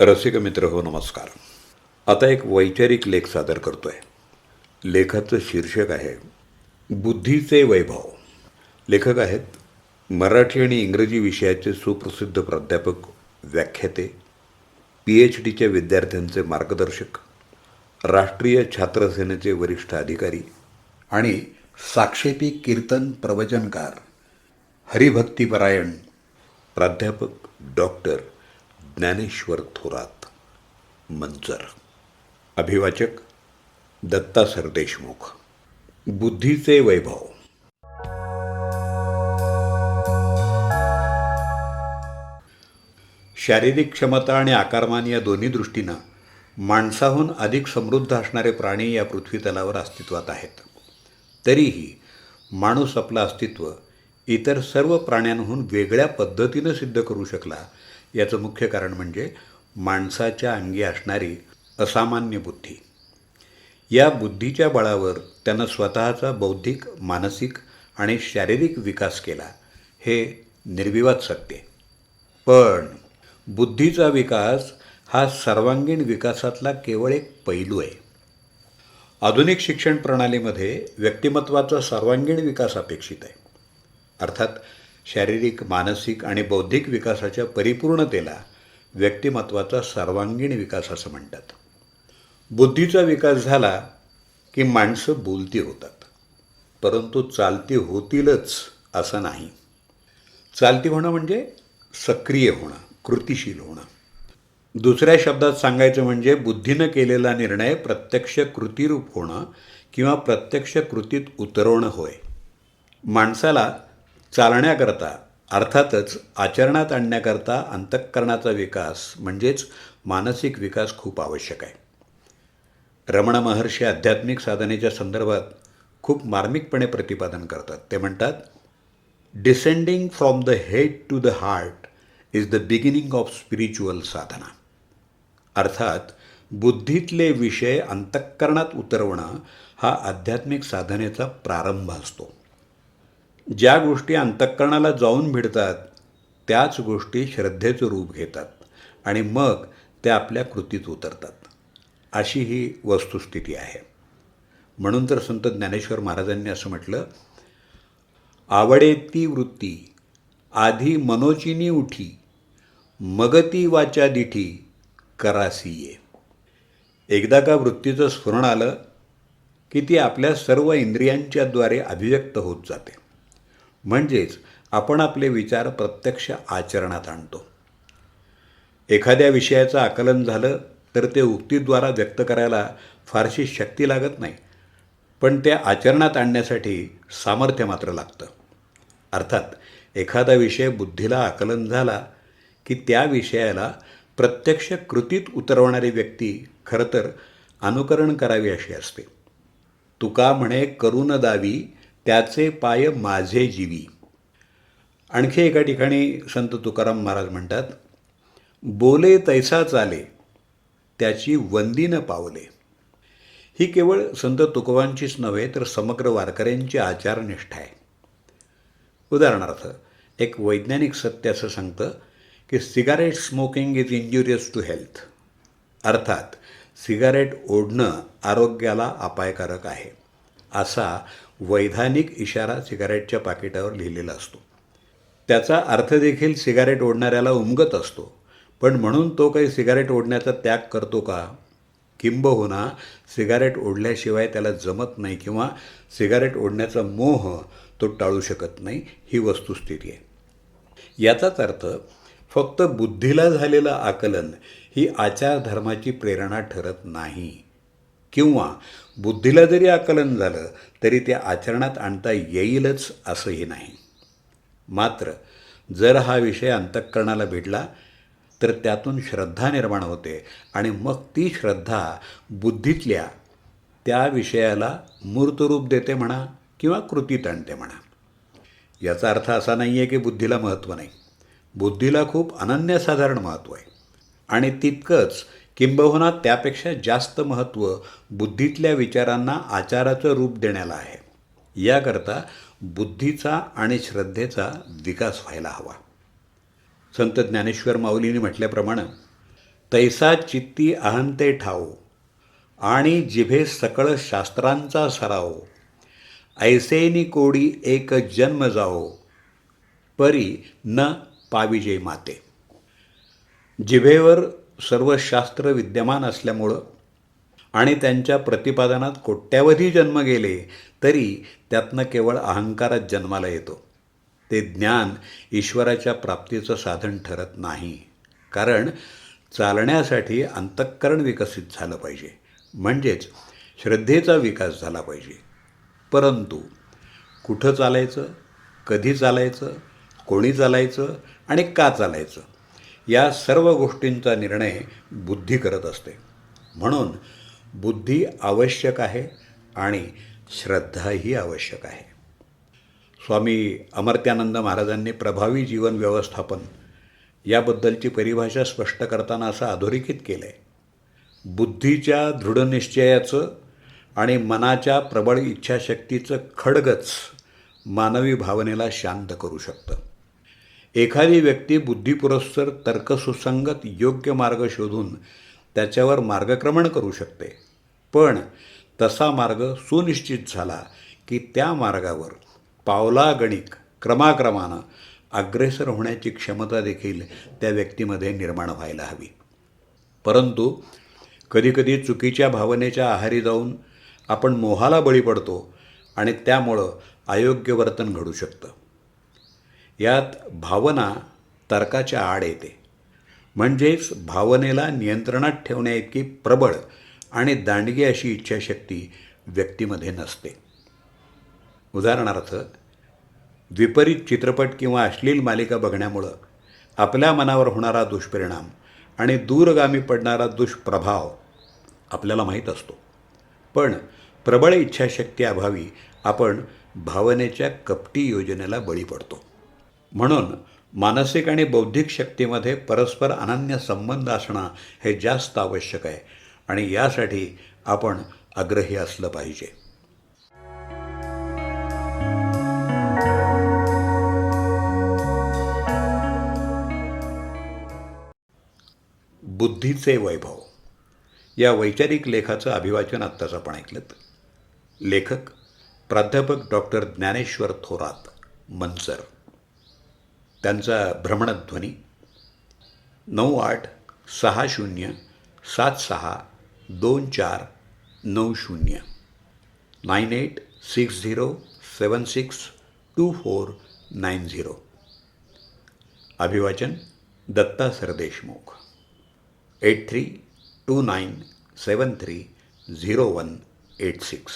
रसिक मित्र हो नमस्कार. आता एक वैचारिक लेख सादर करतो आहे लेखाचं शीर्षक आहे बुद्धीचे वैभव. लेखक आहेत मराठी आणि इंग्रजी विषयाचे सुप्रसिद्ध प्राध्यापक व्याख्याते पी एच डीच्या विद्यार्थ्यांचे मार्गदर्शक राष्ट्रीय छात्रसेनेचे वरिष्ठ अधिकारी आणि साक्षेपी कीर्तन प्रवचनकार हरिभक्तीपरायण प्राध्यापक डॉक्टर ज्ञानेश्वर थोरात मंजर. अभिवाचक दत्ता सरदेशमुख बुद्धीचे वैभव. शारीरिक क्षमता आणि आकारमान या दोन्ही दृष्टीनं माणसाहून अधिक समृद्ध असणारे प्राणी या पृथ्वीतलावर अस्तित्वात आहेत. तरीही माणूस आपलं अस्तित्व इतर सर्व प्राण्यांहून वेगळ्या पद्धतीनं सिद्ध करू शकला याचं मुख्य कारण म्हणजे माणसाच्या अंगी असणारी असामान्य बुद्धी. या बुद्धीच्या बळावर त्यानं स्वतःचा बौद्धिक मानसिक आणि शारीरिक विकास केला हे निर्विवाद सत्य. पण बुद्धीचा विकास हा सर्वांगीण विकासातला केवळ एक पैलू आहे. आधुनिक शिक्षण प्रणालीमध्ये व्यक्तिमत्वाचा सर्वांगीण विकास अपेक्षित आहे. अर्थात शारीरिक मानसिक आणि बौद्धिक विकासाच्या परिपूर्णतेला व्यक्तिमत्वाचा सर्वांगीण विकास असं म्हणतात. बुद्धीचा विकास झाला की माणसं बोलती होतात. परंतु चालती होतीलच असं नाही. चालती होणं म्हणजे सक्रिय होणं कृतिशील होणं. दुसऱ्या शब्दात सांगायचं म्हणजे बुद्धीनं केलेला निर्णय प्रत्यक्ष कृतीरूप होणं किंवा प्रत्यक्ष कृतीत उतरवणं होय. माणसाला चालण्याकरता अर्थातच आचरणात आणण्याकरता अंतःकरणाचा विकास म्हणजेच मानसिक विकास खूप आवश्यक आहे. रमण महर्षी आध्यात्मिक साधनेच्या संदर्भात खूप मार्मिकपणे प्रतिपादन करतात. ते म्हणतात descending from the head to the heart is the beginning of spiritual sadhana. अर्थात बुद्धीतले विषय अंतःकरणात उतरवणं हा आध्यात्मिक साधनेचा प्रारंभ असतो. ज्या गोष्टी अंतःकरणाला जाऊन भिडतात त्याच गोष्टी श्रद्धेचं रूप घेतात आणि मग त्या आपल्या कृतीत उतरतात. अशी ही वस्तुस्थिती आहे. म्हणून तर संत ज्ञानेश्वर महाराजांनी असं म्हटलं आवडे ती वृत्ती आधी मनोचिनी उठी मगती वाचा दिठी करासी ये. एकदा का वृत्तीचं स्फुरण आलं की ती आपल्या सर्व इंद्रियांच्याद्वारे अभिव्यक्त होत जाते. म्हणजेच आपण आपले विचार प्रत्यक्ष आचरणात आणतो. एखाद्या विषयाचं आकलन झालं तर ते उक्तीद्वारा व्यक्त करायला फारशी शक्ती लागत नाही पण ते आचरणात आणण्यासाठी सामर्थ्य मात्र लागतं. अर्थात एखादा विषय बुद्धीला आकलन झाला की त्या विषयाला प्रत्यक्ष कृतीत उतरवणारी व्यक्ती खरं तर अनुकरण करावी अशी असते. तुका म्हणे करून दावी त्याचे पाय माझे जीवी. आणखी एका ठिकाणी संत तुकाराम महाराज म्हणतात बोले तैसा चाले त्याची वंदी न पावले. ही केवळ संत तुकोबांचीच नव्हे तर समग्र वारकऱ्यांची आचारनिष्ठा आहे. उदाहरणार्थ एक वैज्ञानिक सत्य असं सांगतं की cigarette smoking is injurious to health. अर्थात सिगारेट ओढणं आरोग्याला अपायकारक आहे असा वैधानिक इशारा सिगारेटच्या पाकिटावर लिहिलेला असतो. त्याचा अर्थ देखील सिगारेट ओढणाऱ्याला उमगत असतो. पण म्हणून तो काही सिगारेट ओढण्याचा त्याग करतो का? किंबहुना सिगारेट ओढल्याशिवाय त्याला जमत नाही किंवा सिगारेट ओढण्याचा मोह तो टाळू शकत नाही ही वस्तुस्थिती आहे. याचाच अर्थ फक्त बुद्धीला झालेलं आकलन ही आचारधर्माची प्रेरणा ठरत नाही. किंवा बुद्धीला जरी आकलन झालं तरी ते आचरणात आणता येईलच असंही नाही. मात्र जर हा विषय अंतःकरणाला भिडला तर त्यातून श्रद्धा निर्माण होते आणि मग ती श्रद्धा बुद्धीतल्या त्या विषयाला मूर्तरूप देते म्हणा किंवा कृतीत आणते म्हणा. याचा अर्थ असा नाही आहे की बुद्धीला महत्त्व नाही. बुद्धीला खूप अनन्यसाधारण महत्त्व आहे. आणि तितकंच किंबहुना त्यापेक्षा जास्त महत्त्व बुद्धीतल्या विचारांना आचाराचं रूप देण्याला आहे. याकरता बुद्धीचा आणि श्रद्धेचा विकास व्हायला हवा. संत ज्ञानेश्वर माऊलीने म्हटल्याप्रमाणे तैसा चित्ती अहंते ठाऊ आणि जिभे सकळ शास्त्रांचा सराव ऐसेनी कोडी एक जन्म जाओ परी न पाविजे माते. जिभेवर सर्व शास्त्र विद्यमान असल्यामुळं आणि त्यांच्या प्रतिपादनात कोट्यावधी जन्म गेले तरी त्यातनं केवळ अहंकारच जन्माला येतो. ते ज्ञान ईश्वराच्या प्राप्तीचं साधन ठरत नाही. कारण चालण्यासाठी अंतःकरण विकसित झालं पाहिजे. म्हणजेच श्रद्धेचा विकास झाला पाहिजे. परंतु कुठं चालायचं कधी चालायचं कोणी चालायचं आणि का चालायचं? या सर्व गोष्टींचा निर्णय बुद्धी करत असते. म्हणून बुद्धी आवश्यक आहे आणि श्रद्धाही आवश्यक आहे. स्वामी अमर्त्यानंद महाराजांनी प्रभावी जीवन व्यवस्थापन याबद्दलची परिभाषा स्पष्ट करताना असं अधोरेखित केलं आहे बुद्धीच्या दृढनिश्चयाचं आणि मनाच्या प्रबळ इच्छाशक्तीचं खडगच मानवी भावनेला शांत करू शकतं. एखादी व्यक्ती बुद्धिपुरस्सर तर्कसुसंगत योग्य मार्ग शोधून त्याच्यावर मार्गक्रमण करू शकते. पण तसा मार्ग सुनिश्चित झाला की त्या मार्गावर पावलागणिक क्रमाक्रमानं अग्रेसर होण्याची क्षमता देखील त्या व्यक्तीमध्ये निर्माण व्हायला हवी. परंतु कधीकधी चुकीच्या भावनेच्या आहारी जाऊन आपण मोहाला बळी पडतो आणि त्यामुळं अयोग्य वर्तन घडू शकतं. यात भावना तर्काच्या आड येते. म्हणजेच भावनेला नियंत्रणात ठेवण्याइतकी प्रबळ आणि दांडगी अशी इच्छाशक्ती व्यक्तीमध्ये नसते. उदाहरणार्थ विपरीत चित्रपट किंवा अश्लील मालिका बघण्यामुळं आपल्या मनावर होणारा दुष्परिणाम आणि दूरगामी पडणारा दुष्प्रभाव आपल्याला माहीत असतो. पण प्रबळ इच्छाशक्ती अभावी आपण भावनेच्या कपटी योजनेला बळी पडतो. म्हणून मानसिक आणि बौद्धिक शक्तीमध्ये परस्पर अनन्य संबंध असणं हे जास्त आवश्यक आहे. आणि यासाठी आपण आग्रही असलं पाहिजे. बुद्धीचे वैभव. या वैचारिक लेखाचं अभिवाचन आत्ताच आपण ऐकलं लेखक प्राध्यापक डॉक्टर ज्ञानेश्वर थोरात मनसर त्यांचा भ्रमणध्वनी नऊ आठ सहा शून्य सात सहा दोन चार नऊ शून्य. Nine eight six zero seven six two four nine zero. अभिवाचन Datta Sardeshmukh eight three two nine seven three zero one eight six.